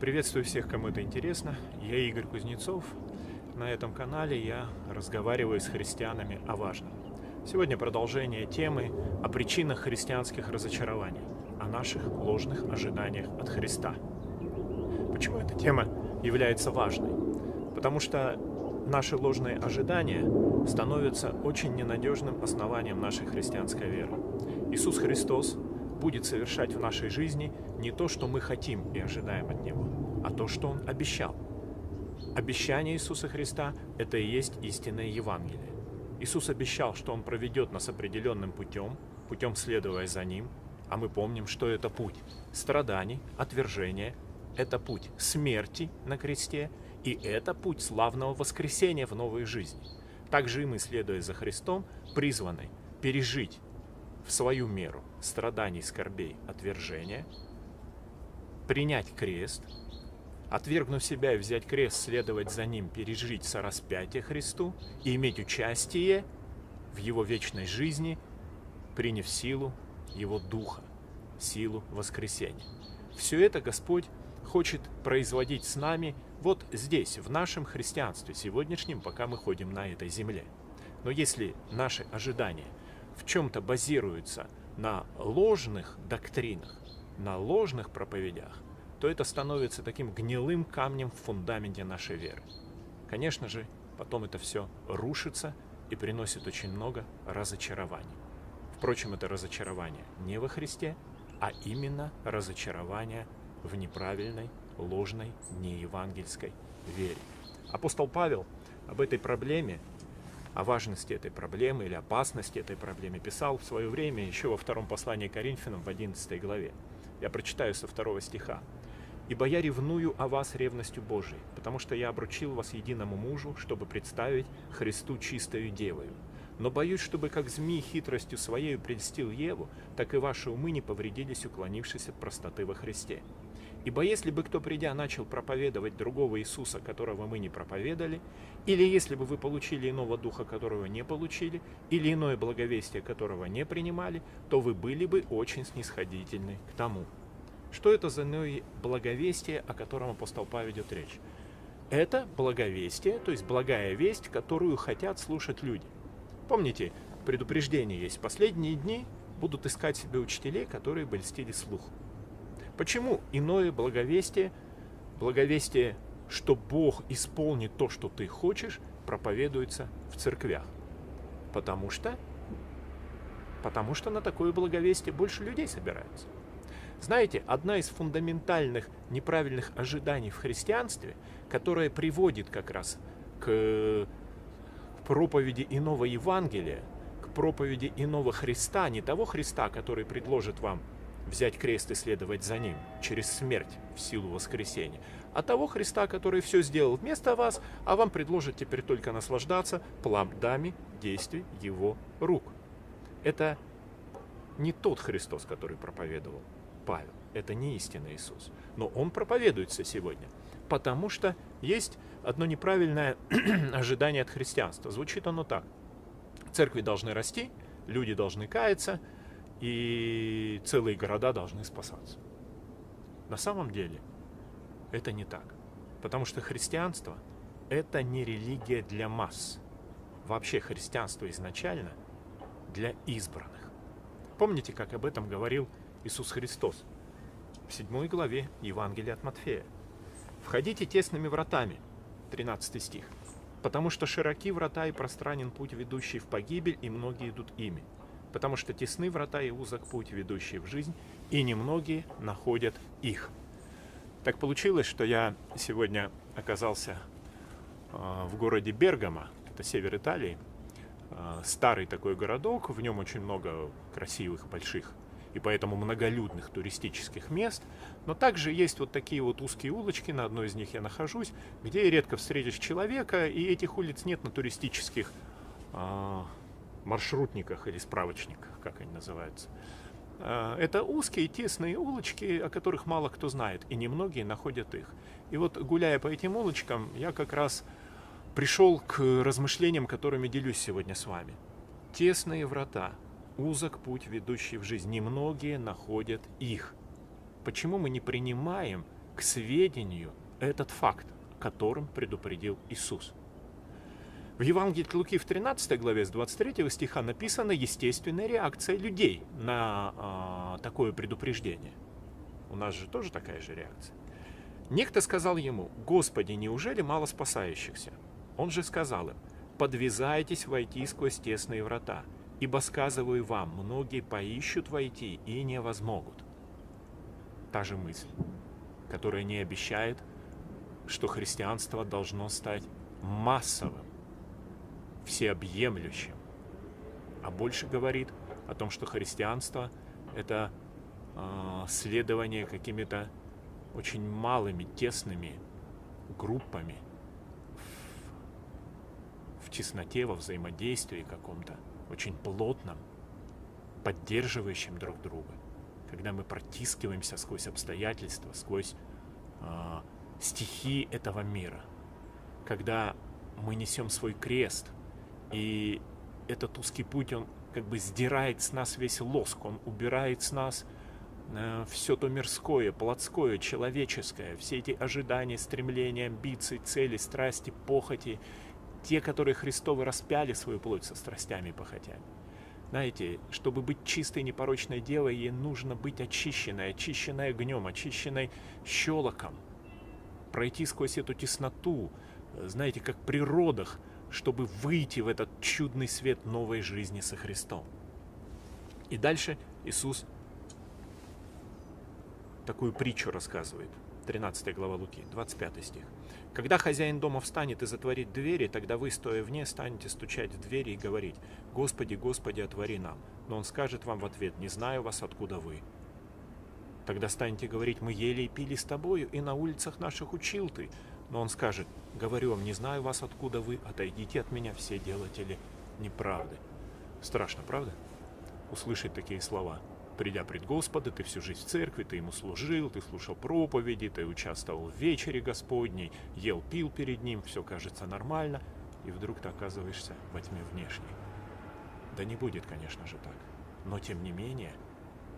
Приветствую всех, кому это интересно. Я Игорь Кузнецов. На этом канале я разговариваю с христианами о важном. Сегодня продолжение темы о причинах христианских разочарований, о наших ложных ожиданиях от Христа. Почему эта тема является важной? Потому что наши ложные ожидания становятся очень ненадежным основанием нашей христианской веры. Иисус Христос будет совершать в нашей жизни не то, что мы хотим и ожидаем от Него, а то, что Он обещал. Обещание Иисуса Христа – это и есть истинное Евангелие. Иисус обещал, что Он проведет нас определенным путем, путем следуя за Ним, а мы помним, что это путь страданий, отвержения, это путь смерти на кресте, и это путь славного воскресения в новой жизни. Также и мы, следуя за Христом, призваны пережить свою меру страданий, скорбей, отвержения, принять крест, отвергнув себя и взять крест, следовать за ним, пережить сораспятие Христу и иметь участие в Его вечной жизни, приняв силу Его Духа, силу воскресения. Все это Господь хочет производить с нами вот здесь, в нашем христианстве, сегодняшнем, пока мы ходим на этой земле. Но если наши ожидания в чем-то базируются на ложных доктринах, на ложных проповедях, то это становится таким гнилым камнем в фундаменте нашей веры. Конечно же, потом это все рушится и приносит очень много разочарований. Впрочем, это разочарование не во Христе, а именно разочарование в неправильной, ложной, неевангельской вере. Апостол Павел об этой проблеме о важности этой проблемы или опасности этой проблемы писал в свое время еще во втором послании Коринфянам в 11 главе. Я прочитаю со второго стиха. «Ибо я ревную о вас ревностью Божией, потому что я обручил вас единому мужу, чтобы представить Христу чистою девою. Но боюсь, чтобы как змей хитростью своей прельстил Еву, так и ваши умы не повредились, уклонившись от простоты во Христе. Ибо если бы кто, придя, начал проповедовать другого Иисуса, которого мы не проповедали, или если бы вы получили иного духа, которого не получили, или иное благовестие, которого не принимали, то вы были бы очень снисходительны к тому. Что это за иное благовестие, о котором апостол Павел ведет речь? Это благовестие, то есть благая весть, которую хотят слушать люди. Помните, предупреждение есть. Последние дни будут искать себе учителей, которые бы льстили слух. Почему иное благовестие, благовестие, что Бог исполнит то, что ты хочешь, проповедуется в церквях? Потому что, потому что на такое благовестие больше людей собирается. Знаете, одна из фундаментальных неправильных ожиданий в христианстве, которая приводит как раз к проповеди иного Евангелия, к проповеди иного Христа, не того Христа, который предложит вам взять крест и следовать за ним через смерть в силу воскресения, а того Христа, который все сделал вместо вас, а вам предложит теперь только наслаждаться плодами действий его рук. Это не тот Христос, который проповедовал Павел. Это не истинный Иисус. Но он проповедуется сегодня, потому что есть одно неправильное ожидание от христианства. Звучит оно так. Церкви должны расти, люди должны каяться – и целые города должны спасаться. На самом деле это не так. Потому что христианство – это не религия для масс. Вообще христианство изначально для избранных. Помните, как об этом говорил Иисус Христос в 7 главе Евангелия от Матфея? «Входите тесными вратами» 13 стих. «Потому что широки врата и пространен путь, ведущий в погибель, и многие идут ими» потому что тесны врата и узок путь, ведущий в жизнь, и немногие находят их. Так получилось, что я сегодня оказался а, в городе Бергамо, это север Италии, а, старый такой городок, в нем очень много красивых, больших и поэтому многолюдных туристических мест, но также есть вот такие вот узкие улочки, на одной из них я нахожусь, где редко встретишь человека, и этих улиц нет на туристических а, маршрутниках или справочниках, как они называются. А, это узкие, тесные улочки, о которых мало кто знает, и немногие находят их. И вот гуляя по этим улочкам, я как раз пришел к размышлениям, которыми делюсь сегодня с вами. Тесные врата, узок путь, ведущий в жизнь, немногие находят их. Почему мы не принимаем к сведению этот факт, которым предупредил Иисус. В Евангелии от Луки в 13 главе с 23 стиха написана естественная реакция людей на э, такое предупреждение. У нас же тоже такая же реакция. Некто сказал ему, «Господи, неужели мало спасающихся?» Он же сказал им, «Подвязайтесь войти сквозь тесные врата, ибо, сказываю вам, многие поищут войти и не возмогут». Та же мысль, которая не обещает, что христианство должно стать массовым всеобъемлющим, а больше говорит о том, что христианство – это э, следование какими-то очень малыми, тесными группами в, в тесноте, во взаимодействии каком-то, очень плотном, поддерживающим друг друга, когда мы протискиваемся сквозь обстоятельства, сквозь э, стихии этого мира, когда мы несем свой крест – и этот узкий путь, он как бы сдирает с нас весь лоск, он убирает с нас э, все то мирское, плотское, человеческое, все эти ожидания, стремления, амбиции, цели, страсти, похоти, те, которые Христовы распяли свою плоть со страстями и похотями. Знаете, чтобы быть чистой, непорочной девой, ей нужно быть очищенной, очищенной огнем, очищенной щелоком, пройти сквозь эту тесноту, знаете, как при родах – чтобы выйти в этот чудный свет новой жизни со Христом. И дальше Иисус такую притчу рассказывает. 13 глава Луки, 25 стих. «Когда хозяин дома встанет и затворит двери, тогда вы, стоя вне, станете стучать в двери и говорить, «Господи, Господи, отвори нам». Но он скажет вам в ответ, «Не знаю вас, откуда вы». Тогда станете говорить, «Мы ели и пили с тобою, и на улицах наших учил ты». Но он скажет, говорю вам, не знаю вас, откуда вы, отойдите от меня, все делатели неправды. Страшно, правда? Услышать такие слова. Придя пред Господа, ты всю жизнь в церкви, ты ему служил, ты слушал проповеди, ты участвовал в вечере Господней, ел, пил перед ним, все кажется нормально, и вдруг ты оказываешься во тьме внешней. Да не будет, конечно же, так. Но тем не менее,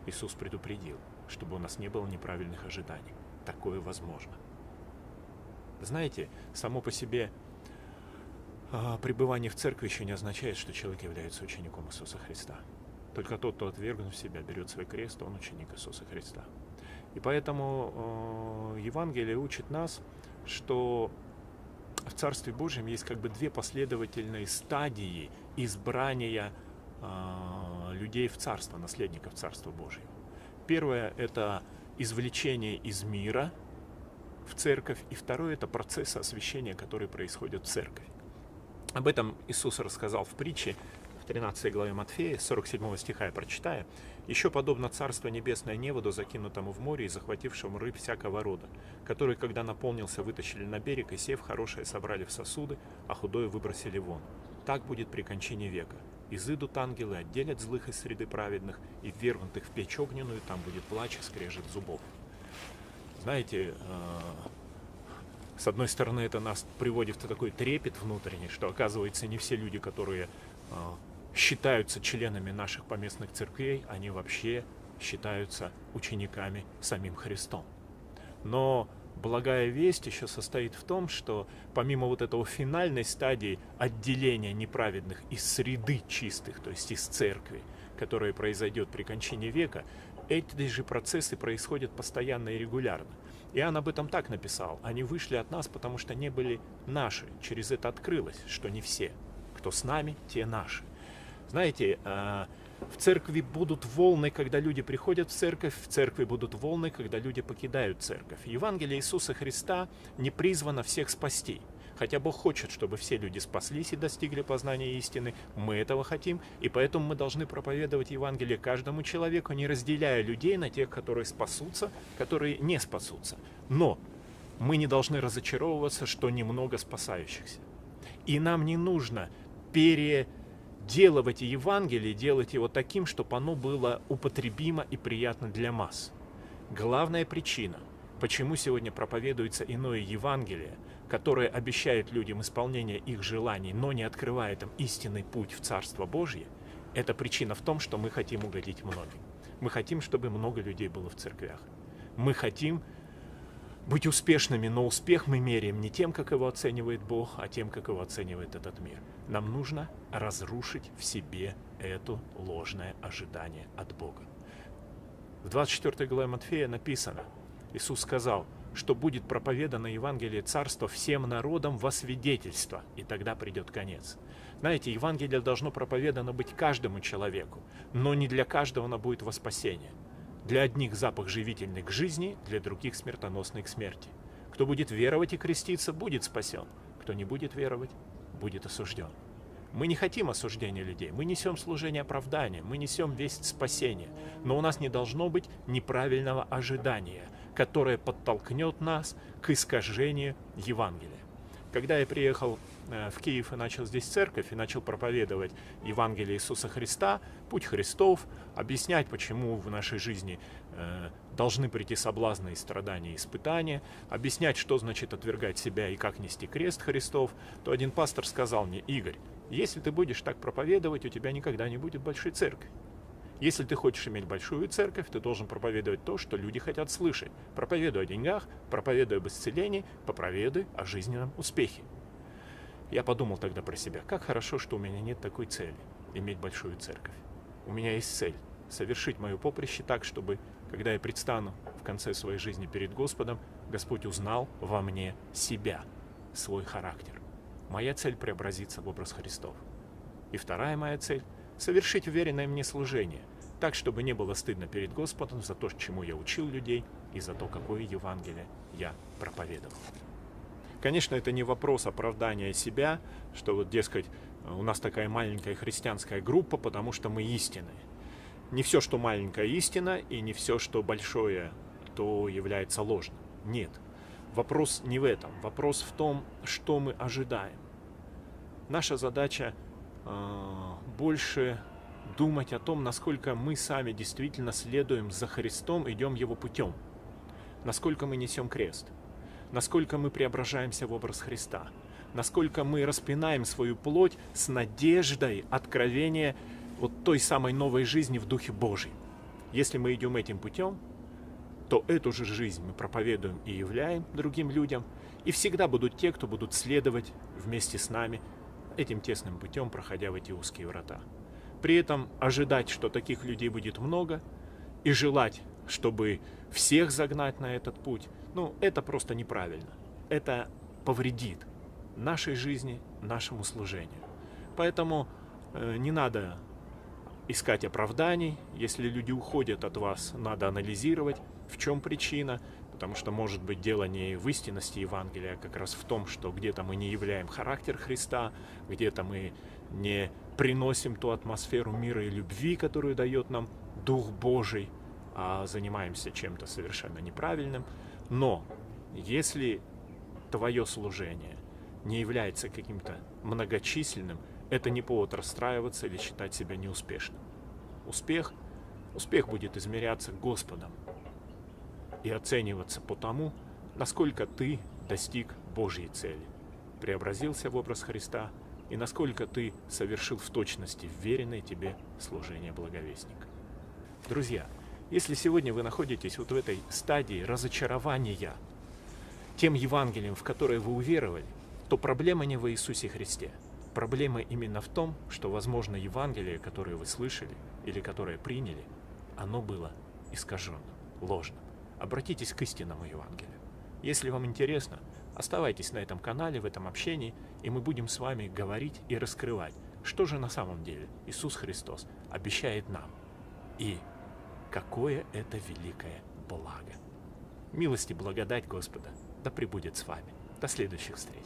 Иисус предупредил, чтобы у нас не было неправильных ожиданий. Такое возможно. Знаете, само по себе а, пребывание в церкви еще не означает, что человек является учеником Иисуса Христа. Только тот, кто отвергнув себя, берет свой крест, он ученик Иисуса Христа. И поэтому э, Евангелие учит нас, что в Царстве Божьем есть как бы две последовательные стадии избрания э, людей в Царство, наследников Царства Божьего. Первое – это извлечение из мира – в церковь, и второе – это процесс освящения, который происходит в церкви. Об этом Иисус рассказал в притче в 13 главе Матфея, 47 стиха я прочитаю. «Еще подобно Царство Небесное неводу, закинутому в море и захватившему рыб всякого рода, который, когда наполнился, вытащили на берег, и сев хорошее собрали в сосуды, а худое выбросили вон. Так будет при кончине века. Изыдут ангелы, отделят злых из среды праведных, и ввергнутых в печь огненную, там будет плач и скрежет зубов» знаете, э, с одной стороны, это нас приводит в такой трепет внутренний, что оказывается не все люди, которые э, считаются членами наших поместных церквей, они вообще считаются учениками самим Христом. Но благая весть еще состоит в том, что помимо вот этого финальной стадии отделения неправедных из среды чистых, то есть из церкви, которая произойдет при кончине века, эти же процессы происходят постоянно и регулярно. Иоанн об этом так написал. Они вышли от нас, потому что не были наши. Через это открылось, что не все. Кто с нами, те наши. Знаете, э, в церкви будут волны, когда люди приходят в церковь, в церкви будут волны, когда люди покидают церковь. Евангелие Иисуса Христа не призвано всех спасти. Хотя Бог хочет, чтобы все люди спаслись и достигли познания истины, мы этого хотим, и поэтому мы должны проповедовать Евангелие каждому человеку, не разделяя людей на тех, которые спасутся, которые не спасутся. Но мы не должны разочаровываться, что немного спасающихся. И нам не нужно переделывать Евангелие, делать его таким, чтобы оно было употребимо и приятно для масс. Главная причина, почему сегодня проповедуется иное Евангелие – которое обещает людям исполнение их желаний, но не открывает им истинный путь в Царство Божье, это причина в том, что мы хотим угодить многим. Мы хотим, чтобы много людей было в церквях. Мы хотим быть успешными, но успех мы меряем не тем, как его оценивает Бог, а тем, как его оценивает этот мир. Нам нужно разрушить в себе это ложное ожидание от Бога. В 24 главе Матфея написано, Иисус сказал, что будет проповедано Евангелие Царства всем народам во свидетельство, и тогда придет конец. Знаете, Евангелие должно проповедано быть каждому человеку, но не для каждого оно будет во спасение. Для одних запах живительный к жизни, для других смертоносный к смерти. Кто будет веровать и креститься, будет спасен. Кто не будет веровать, будет осужден. Мы не хотим осуждения людей, мы несем служение оправдания, мы несем весть спасения, но у нас не должно быть неправильного ожидания, которое подтолкнет нас к искажению Евангелия. Когда я приехал Э, в Киев и начал здесь церковь, и начал проповедовать Евангелие Иисуса Христа, путь Христов, объяснять, почему в нашей жизни э, должны прийти соблазны и страдания и испытания, объяснять, что значит отвергать себя и как нести крест Христов, то один пастор сказал мне, Игорь, если ты будешь так проповедовать, у тебя никогда не будет большой церкви. Если ты хочешь иметь большую церковь, ты должен проповедовать то, что люди хотят слышать. Проповедуй о деньгах, проповедуй об исцелении, проповедуй о жизненном успехе. Я подумал тогда про себя, как хорошо, что у меня нет такой цели – иметь большую церковь. У меня есть цель – совершить мое поприще так, чтобы, когда я предстану в конце своей жизни перед Господом, Господь узнал во мне себя, свой характер. Моя цель – преобразиться в образ Христов. И вторая моя цель – совершить уверенное мне служение, так, чтобы не было стыдно перед Господом за то, чему я учил людей, и за то, какое Евангелие я проповедовал. Конечно, это не вопрос оправдания себя, что вот, дескать, у нас такая маленькая христианская группа, потому что мы истинные. Не все, что маленькая истина, и не все, что большое, то является ложным. Нет. Вопрос не в этом. Вопрос в том, что мы ожидаем. Наша задача э, больше думать о том, насколько мы сами действительно следуем за Христом, идем Его путем. Насколько мы несем крест – насколько мы преображаемся в образ Христа, насколько мы распинаем свою плоть с надеждой откровения вот той самой новой жизни в Духе Божьем. Если мы идем этим путем, то эту же жизнь мы проповедуем и являем другим людям, и всегда будут те, кто будут следовать вместе с нами этим тесным путем, проходя в эти узкие врата. При этом ожидать, что таких людей будет много, и желать, чтобы всех загнать на этот путь, ну, это просто неправильно. Это повредит нашей жизни, нашему служению. Поэтому э, не надо искать оправданий. Если люди уходят от вас, надо анализировать, в чем причина. Потому что может быть дело не в истинности Евангелия, а как раз в том, что где-то мы не являем характер Христа, где-то мы не приносим ту атмосферу мира и любви, которую дает нам Дух Божий, а занимаемся чем-то совершенно неправильным. Но если твое служение не является каким-то многочисленным, это не повод расстраиваться или считать себя неуспешным. Успех, успех будет измеряться Господом и оцениваться по тому, насколько ты достиг Божьей цели, преобразился в образ Христа и насколько ты совершил в точности веренное тебе служение благовестника. Друзья, если сегодня вы находитесь вот в этой стадии разочарования тем Евангелием, в которое вы уверовали, то проблема не в Иисусе Христе. Проблема именно в том, что, возможно, Евангелие, которое вы слышали или которое приняли, оно было искаженным, ложным. Обратитесь к истинному Евангелию. Если вам интересно, оставайтесь на этом канале, в этом общении, и мы будем с вами говорить и раскрывать, что же на самом деле Иисус Христос обещает нам. И Какое это великое благо! Милость и благодать Господа да пребудет с вами. До следующих встреч!